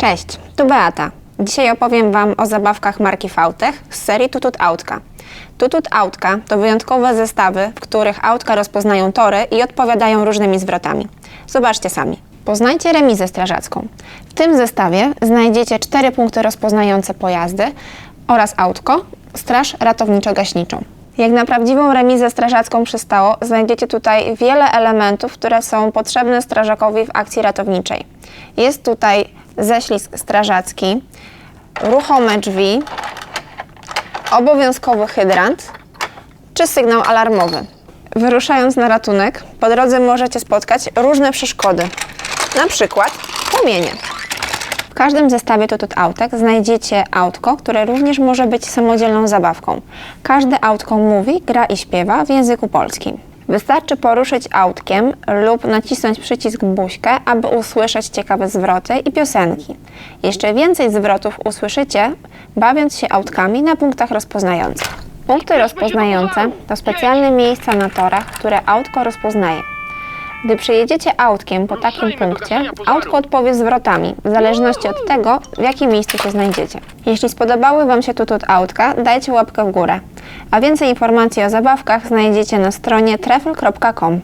Cześć, tu Beata. Dzisiaj opowiem Wam o zabawkach marki Fautech z serii Tutut Autka. Tutut Autka to wyjątkowe zestawy, w których autka rozpoznają tory i odpowiadają różnymi zwrotami. Zobaczcie sami. Poznajcie remizę strażacką. W tym zestawie znajdziecie cztery punkty rozpoznające pojazdy oraz autko, straż ratowniczo-gaśniczą. Jak na prawdziwą remizę strażacką przystało, znajdziecie tutaj wiele elementów, które są potrzebne strażakowi w akcji ratowniczej. Jest tutaj ześlizg strażacki, ruchome drzwi, obowiązkowy hydrant czy sygnał alarmowy. Wyruszając na ratunek, po drodze możecie spotkać różne przeszkody, na przykład płomienie. W każdym zestawie Tutut Autek znajdziecie autko, które również może być samodzielną zabawką. Każde autko mówi, gra i śpiewa w języku polskim. Wystarczy poruszyć autkiem lub nacisnąć przycisk buźkę, aby usłyszeć ciekawe zwroty i piosenki. Jeszcze więcej zwrotów usłyszycie, bawiąc się autkami na punktach rozpoznających. Punkty rozpoznające to specjalne miejsca na torach, które autko rozpoznaje. Gdy przejedziecie autkiem po takim punkcie, autko odpowie zwrotami, w zależności od tego, w jakim miejscu się znajdziecie. Jeśli spodobały Wam się tutut autka, dajcie łapkę w górę. A więcej informacji o zabawkach znajdziecie na stronie trefl.com.